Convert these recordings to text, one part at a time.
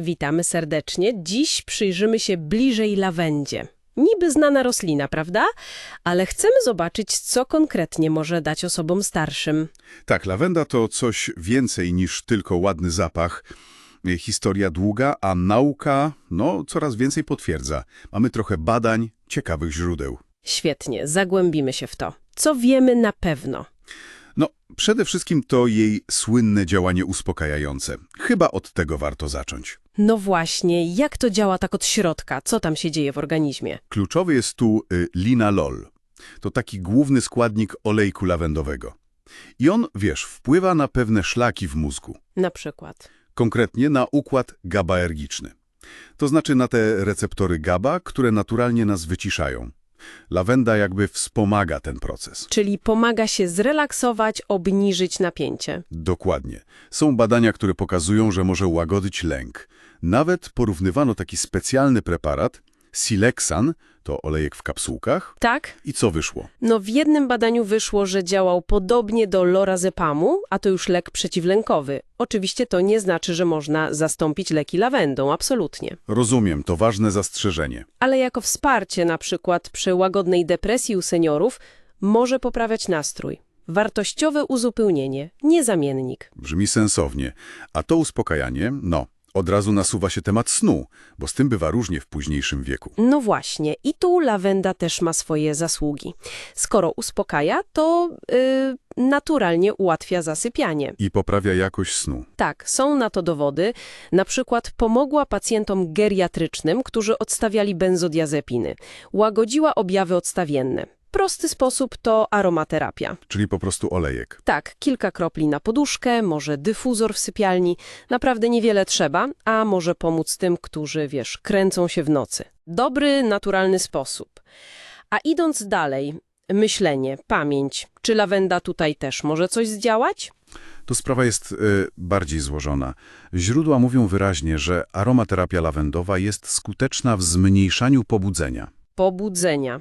Witamy serdecznie. Dziś przyjrzymy się bliżej lawendzie. Niby znana roślina, prawda? Ale chcemy zobaczyć, co konkretnie może dać osobom starszym. Tak, lawenda to coś więcej niż tylko ładny zapach. Historia długa, a nauka, no, coraz więcej potwierdza. Mamy trochę badań, ciekawych źródeł. Świetnie, zagłębimy się w to. Co wiemy na pewno? Przede wszystkim to jej słynne działanie uspokajające. Chyba od tego warto zacząć. No właśnie, jak to działa tak od środka? Co tam się dzieje w organizmie? Kluczowy jest tu y, linalol. To taki główny składnik olejku lawendowego. I on, wiesz, wpływa na pewne szlaki w mózgu. Na przykład. konkretnie na układ GABAergiczny. To znaczy na te receptory GABA, które naturalnie nas wyciszają. Lawenda jakby wspomaga ten proces. Czyli pomaga się zrelaksować, obniżyć napięcie. Dokładnie. Są badania, które pokazują, że może łagodzić lęk. Nawet porównywano taki specjalny preparat, Silexan, to olejek w kapsułkach. Tak? I co wyszło? No w jednym badaniu wyszło, że działał podobnie do lorazepamu, a to już lek przeciwlękowy. Oczywiście to nie znaczy, że można zastąpić leki lawendą, absolutnie. Rozumiem, to ważne zastrzeżenie. Ale jako wsparcie na przykład przy łagodnej depresji u seniorów może poprawiać nastrój. Wartościowe uzupełnienie, nie zamiennik. Brzmi sensownie. A to uspokajanie, no, od razu nasuwa się temat snu, bo z tym bywa różnie w późniejszym wieku. No właśnie, i tu lawenda też ma swoje zasługi. Skoro uspokaja, to yy, naturalnie ułatwia zasypianie. I poprawia jakość snu. Tak, są na to dowody. Na przykład pomogła pacjentom geriatrycznym, którzy odstawiali benzodiazepiny. Łagodziła objawy odstawienne. Prosty sposób to aromaterapia. Czyli po prostu olejek. Tak, kilka kropli na poduszkę, może dyfuzor w sypialni. Naprawdę niewiele trzeba, a może pomóc tym, którzy, wiesz, kręcą się w nocy. Dobry, naturalny sposób. A idąc dalej, myślenie, pamięć. Czy lawenda tutaj też może coś zdziałać? To sprawa jest y, bardziej złożona. Źródła mówią wyraźnie, że aromaterapia lawendowa jest skuteczna w zmniejszaniu pobudzenia. Pobudzenia.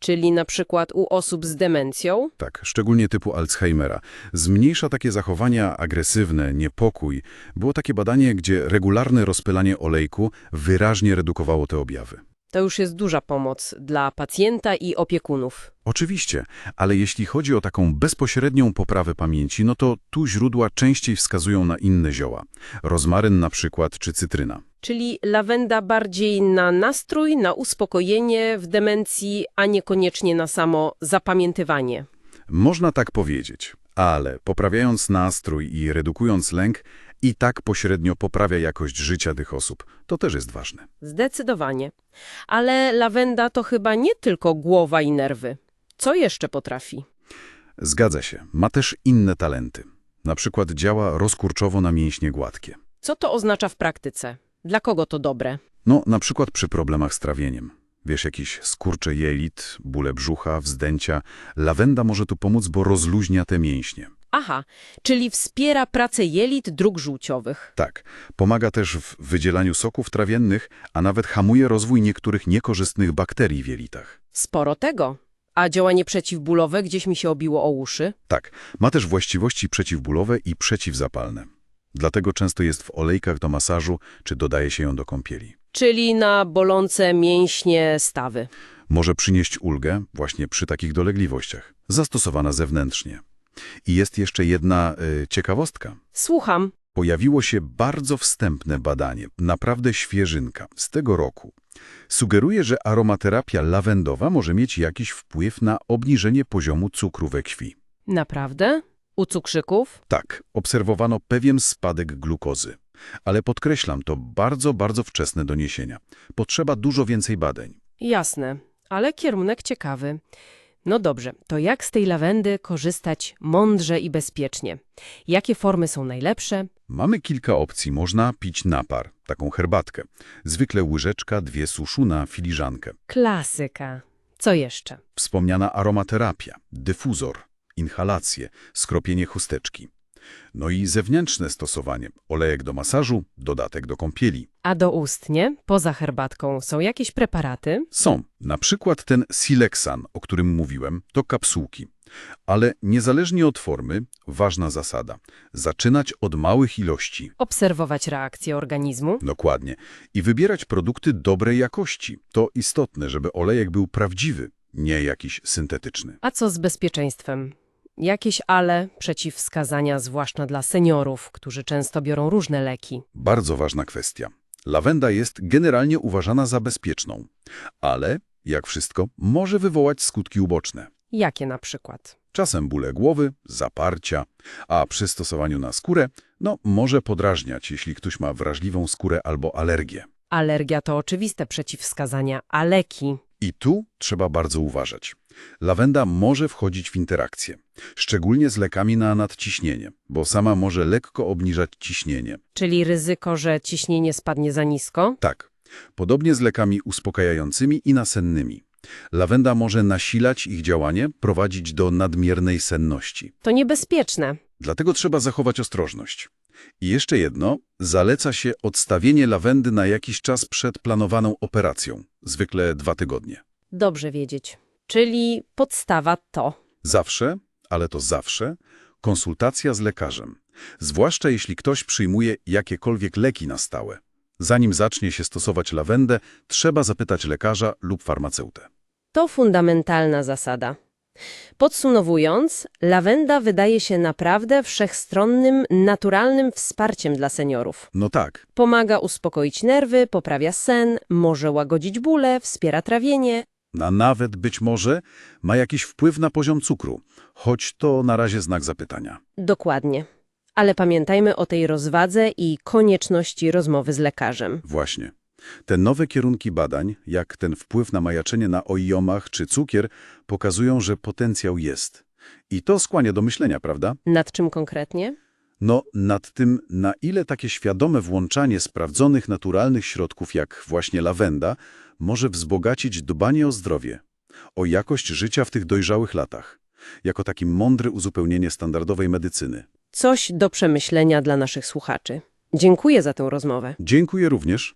Czyli na przykład u osób z demencją? Tak, szczególnie typu Alzheimera. Zmniejsza takie zachowania agresywne, niepokój. Było takie badanie, gdzie regularne rozpylanie olejku wyraźnie redukowało te objawy. To już jest duża pomoc dla pacjenta i opiekunów. Oczywiście, ale jeśli chodzi o taką bezpośrednią poprawę pamięci, no to tu źródła częściej wskazują na inne zioła. Rozmaryn na przykład, czy cytryna. Czyli lawenda bardziej na nastrój, na uspokojenie w demencji, a niekoniecznie na samo zapamiętywanie. Można tak powiedzieć, ale poprawiając nastrój i redukując lęk, i tak pośrednio poprawia jakość życia tych osób. To też jest ważne. Zdecydowanie. Ale lawenda to chyba nie tylko głowa i nerwy. Co jeszcze potrafi? Zgadza się, ma też inne talenty. Na przykład działa rozkurczowo na mięśnie gładkie. Co to oznacza w praktyce? Dla kogo to dobre? No, na przykład przy problemach z trawieniem. Wiesz, jakieś skurcze jelit, bóle brzucha, wzdęcia. Lawenda może tu pomóc, bo rozluźnia te mięśnie. Aha, czyli wspiera pracę jelit dróg żółciowych. Tak, pomaga też w wydzielaniu soków trawiennych, a nawet hamuje rozwój niektórych niekorzystnych bakterii w jelitach. Sporo tego. A działanie przeciwbólowe gdzieś mi się obiło o uszy. Tak, ma też właściwości przeciwbólowe i przeciwzapalne. Dlatego często jest w olejkach do masażu, czy dodaje się ją do kąpieli. Czyli na bolące mięśnie stawy. Może przynieść ulgę właśnie przy takich dolegliwościach, zastosowana zewnętrznie. I jest jeszcze jedna y, ciekawostka. Słucham. Pojawiło się bardzo wstępne badanie, naprawdę świeżynka, z tego roku. Sugeruje, że aromaterapia lawendowa może mieć jakiś wpływ na obniżenie poziomu cukru we krwi. Naprawdę? U cukrzyków? Tak, obserwowano pewien spadek glukozy. Ale podkreślam, to bardzo, bardzo wczesne doniesienia. Potrzeba dużo więcej badań. Jasne, ale kierunek ciekawy. No dobrze, to jak z tej lawendy korzystać mądrze i bezpiecznie? Jakie formy są najlepsze? Mamy kilka opcji. Można pić napar, taką herbatkę. Zwykle łyżeczka, dwie suszu na filiżankę. Klasyka. Co jeszcze? Wspomniana aromaterapia, dyfuzor, inhalacje, skropienie chusteczki. No i zewnętrzne stosowanie, olejek do masażu, dodatek do kąpieli. A doustnie, poza herbatką, są jakieś preparaty? Są, na przykład ten Silexan, o którym mówiłem, to kapsułki. Ale niezależnie od formy, ważna zasada – zaczynać od małych ilości. Obserwować reakcję organizmu. Dokładnie. I wybierać produkty dobrej jakości. To istotne, żeby olejek był prawdziwy, nie jakiś syntetyczny. A co z bezpieczeństwem? Jakieś ale, przeciwwskazania, zwłaszcza dla seniorów, którzy często biorą różne leki. Bardzo ważna kwestia. Lawenda jest generalnie uważana za bezpieczną, ale, jak wszystko, może wywołać skutki uboczne. Jakie na przykład? Czasem bóle głowy, zaparcia, a przy stosowaniu na skórę, no, może podrażniać, jeśli ktoś ma wrażliwą skórę albo alergię. Alergia to oczywiste przeciwwskazania, a leki? I tu trzeba bardzo uważać. Lawenda może wchodzić w interakcję, szczególnie z lekami na nadciśnienie, bo sama może lekko obniżać ciśnienie. Czyli ryzyko, że ciśnienie spadnie za nisko? Tak, podobnie z lekami uspokajającymi i nasennymi. Lawenda może nasilać ich działanie, prowadzić do nadmiernej senności. To niebezpieczne. Dlatego trzeba zachować ostrożność. I jeszcze jedno, zaleca się odstawienie lawendy na jakiś czas przed planowaną operacją, zwykle dwa tygodnie. Dobrze wiedzieć. Czyli podstawa to. Zawsze, ale to zawsze, konsultacja z lekarzem. Zwłaszcza jeśli ktoś przyjmuje jakiekolwiek leki na stałe. Zanim zacznie się stosować lawendę, trzeba zapytać lekarza lub farmaceutę. To fundamentalna zasada. Podsumowując, lawenda wydaje się naprawdę wszechstronnym, naturalnym wsparciem dla seniorów. No tak, Pomaga uspokoić nerwy, poprawia sen, może łagodzić bóle, wspiera trawienie. a nawet być może ma jakiś wpływ na poziom cukru, choć to na razie znak zapytania. Dokładnie. Ale pamiętajmy o tej rozwadze i konieczności rozmowy z lekarzem. Właśnie. Te nowe kierunki badań, jak ten wpływ na majaczenie na ojomach czy cukier, pokazują, że potencjał jest. I to skłania do myślenia, prawda? Nad czym konkretnie? No, nad tym, na ile takie świadome włączanie sprawdzonych naturalnych środków, jak właśnie lawenda, może wzbogacić dbanie o zdrowie, o jakość życia w tych dojrzałych latach, jako takie mądre uzupełnienie standardowej medycyny. Coś do przemyślenia dla naszych słuchaczy. Dziękuję za tę rozmowę. Dziękuję również.